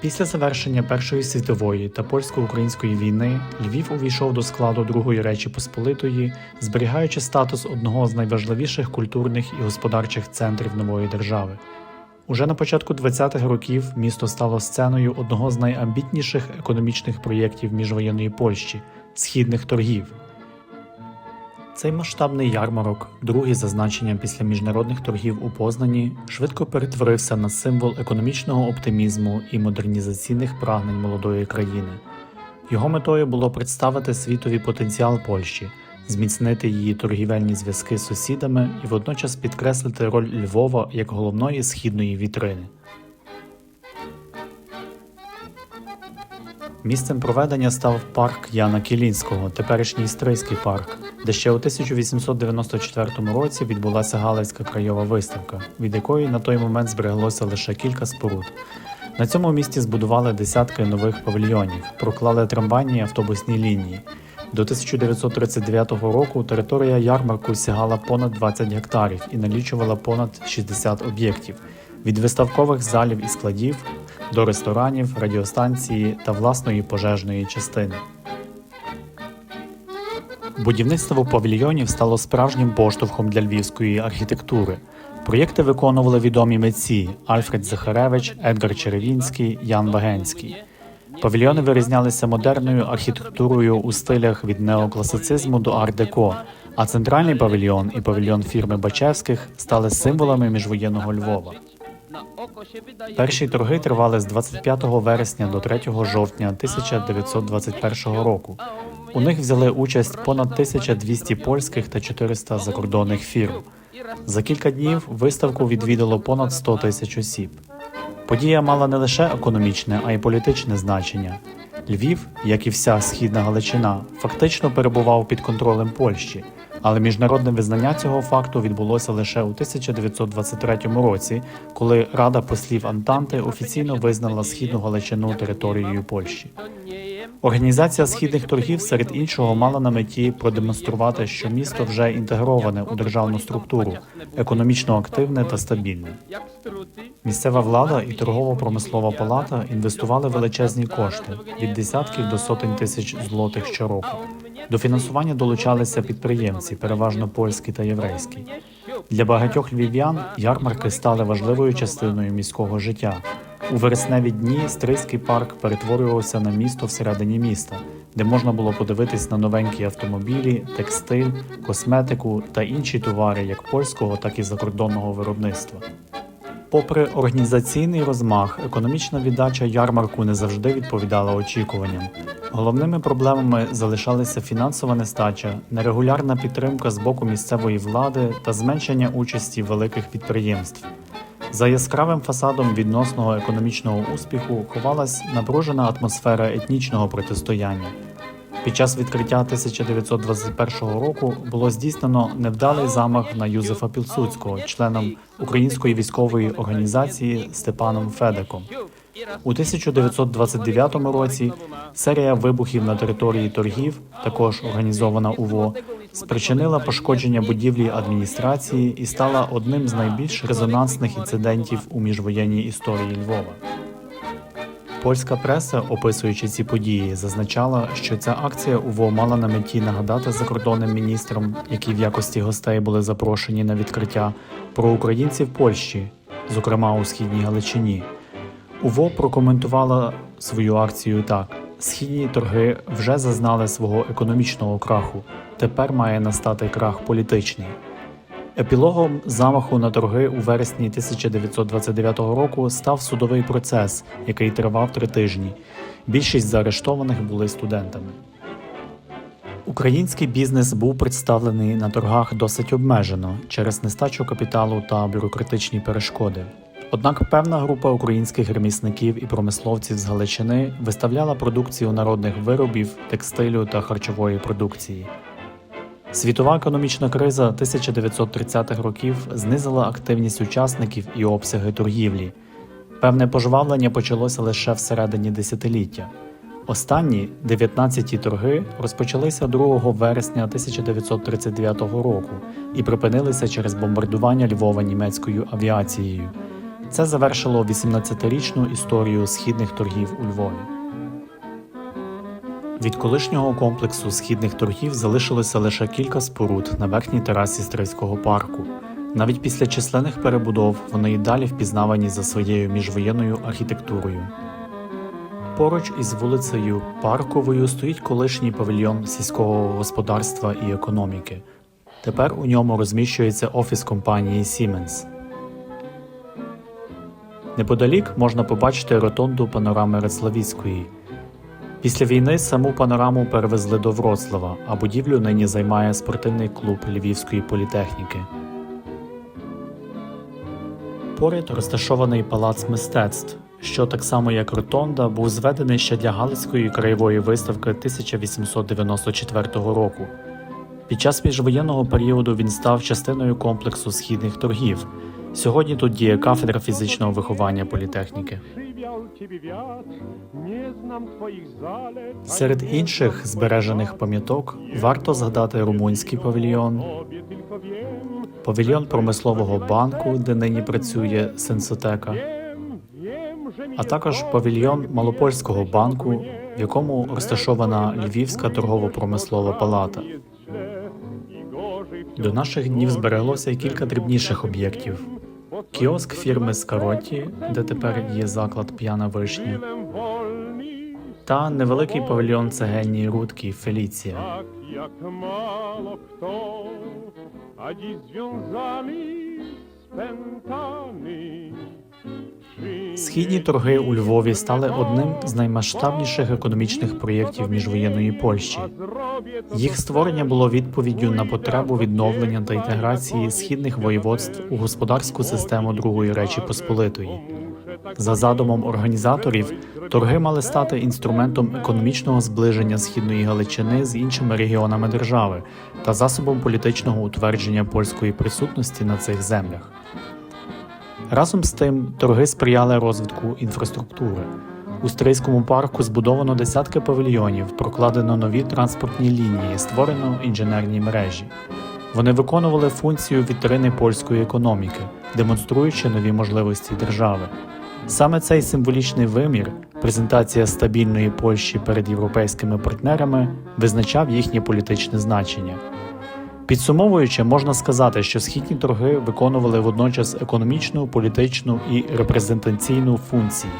Після завершення Першої світової та польсько-української війни Львів увійшов до складу Другої Речі Посполитої, зберігаючи статус одного з найважливіших культурних і господарчих центрів нової держави. Уже на початку 20-х років місто стало сценою одного з найамбітніших економічних проєктів міжвоєнної Польщі східних торгів. Цей масштабний ярмарок, другий за значенням після міжнародних торгів у Познані, швидко перетворився на символ економічного оптимізму і модернізаційних прагнень молодої країни. Його метою було представити світові потенціал Польщі, зміцнити її торгівельні зв'язки з сусідами і водночас підкреслити роль Львова як головної східної вітрини. Місцем проведення став парк Яна Кілінського, теперішній Стрийський парк, де ще у 1894 році відбулася Галицька краєва виставка, від якої на той момент збереглося лише кілька споруд. На цьому місці збудували десятки нових павільйонів, проклали трамвайні і автобусні лінії. До 1939 року територія ярмарку сягала понад 20 гектарів і налічувала понад 60 об'єктів від виставкових залів і складів до ресторанів, радіостанції та власної пожежної частини. Будівництво павільйонів стало справжнім поштовхом для львівської архітектури. Проєкти виконували відомі митці Альфред Захаревич, Едгар Черевінський, Ян Вагенський. Павільйони вирізнялися модерною архітектурою у стилях від неокласицизму до арт-деко, а центральний павільйон і павільйон фірми Бачевських стали символами міжвоєнного Львова. Перші торги тривали з 25 вересня до 3 жовтня 1921 року. У них взяли участь понад 1200 польських та 400 закордонних фірм. За кілька днів виставку відвідало понад 100 тисяч осіб. Подія мала не лише економічне, а й політичне значення. Львів, як і вся східна Галичина, фактично перебував під контролем Польщі, але міжнародне визнання цього факту відбулося лише у 1923 році, коли Рада послів Антанти офіційно визнала східну Галичину територією Польщі. Організація східних торгів серед іншого мала на меті продемонструвати, що місто вже інтегроване у державну структуру, економічно активне та стабільне. Місцева влада і торгово-промислова палата інвестували величезні кошти від десятків до сотень тисяч злотих щороку. До фінансування долучалися підприємці, переважно польські та єврейські. Для багатьох львів'ян ярмарки стали важливою частиною міського життя. У вересневі дні Стрийський парк перетворювався на місто всередині міста, де можна було подивитись на новенькі автомобілі, текстиль, косметику та інші товари як польського, так і закордонного виробництва. Попри організаційний розмах, економічна віддача ярмарку не завжди відповідала очікуванням. Головними проблемами залишалися фінансова нестача, нерегулярна підтримка з боку місцевої влади та зменшення участі великих підприємств. За яскравим фасадом відносного економічного успіху ховалась напружена атмосфера етнічного протистояння. Під час відкриття 1921 року було здійснено невдалий замах на Юзефа Пілсуцького, членом української військової організації Степаном Федеком. У 1929 році серія вибухів на території торгів, також організована УВО, спричинила пошкодження будівлі адміністрації і стала одним з найбільш резонансних інцидентів у міжвоєнній історії Львова. Польська преса, описуючи ці події, зазначала, що ця акція УВО мала на меті нагадати закордонним міністрам, які в якості гостей були запрошені на відкриття, про українців Польщі, зокрема у східній Галичині. УВО прокоментувала свою акцію так: східні торги вже зазнали свого економічного краху. Тепер має настати крах політичний. Епілогом замаху на торги у вересні 1929 року став судовий процес, який тривав три тижні. Більшість заарештованих були студентами. Український бізнес був представлений на торгах досить обмежено через нестачу капіталу та бюрократичні перешкоди. Однак певна група українських ремісників і промисловців з Галичини виставляла продукцію народних виробів, текстилю та харчової продукції. Світова економічна криза 1930-х років знизила активність учасників і обсяги торгівлі. Певне пожвавлення почалося лише всередині десятиліття. Останні 19-ті торги розпочалися 2 вересня 1939 року і припинилися через бомбардування Львова німецькою авіацією. Це завершило 18-річну історію східних торгів у Львові. Від колишнього комплексу східних торгів залишилося лише кілька споруд на верхній терасі Стрийського парку. Навіть після численних перебудов вони й далі впізнавані за своєю міжвоєнною архітектурою. Поруч із вулицею Парковою стоїть колишній павільйон сільського господарства і економіки. Тепер у ньому розміщується офіс компанії Siemens. Неподалік можна побачити ротонду панорами Рецлавіцької. Після війни саму панораму перевезли до Вроцлава, а будівлю нині займає спортивний клуб Львівської політехніки. Поряд розташований палац мистецтв, що так само як Ротонда був зведений ще для Галицької краєвої виставки 1894 року. Під час міжвоєнного періоду він став частиною комплексу східних торгів. Сьогодні тут діє кафедра фізичного виховання політехніки. Серед інших збережених пам'яток варто згадати румунський павільйон, павільйон промислового банку, де нині працює сенсотека, а також павільйон Малопольського банку, в якому розташована Львівська торгово-промислова палата. До наших днів збереглося кілька дрібніших об'єктів. Кіоск фірми Скароті, де тепер є заклад П'яна вишня, та невеликий павільйон цегельній рудки Феліція. tak Східні торги у Львові стали одним з наймасштабніших економічних проєктів міжвоєнної Польщі. Їх створення було відповіддю на потребу відновлення та інтеграції східних воєводств у господарську систему Другої Речі Посполитої. За задумом організаторів, торги мали стати інструментом економічного зближення східної Галичини з іншими регіонами держави та засобом політичного утвердження польської присутності на цих землях. Разом з тим, торги сприяли розвитку інфраструктури. У Стрийському парку збудовано десятки павільйонів, прокладено нові транспортні лінії, створено інженерні мережі. Вони виконували функцію вітрини польської економіки, демонструючи нові можливості держави. Саме цей символічний вимір, презентація стабільної Польщі перед європейськими партнерами, визначав їхнє політичне значення. Підсумовуючи, можна сказати, що східні торги виконували водночас економічну, політичну і репрезентаційну функції.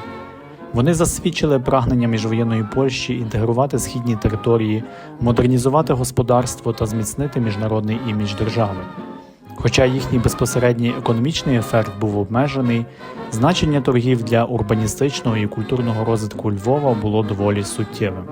Вони засвідчили прагнення міжвоєнної Польщі інтегрувати східні території, модернізувати господарство та зміцнити міжнародний імідж держави. Хоча їхній безпосередній економічний ефект був обмежений, значення торгів для урбаністичного і культурного розвитку Львова було доволі суттєвим.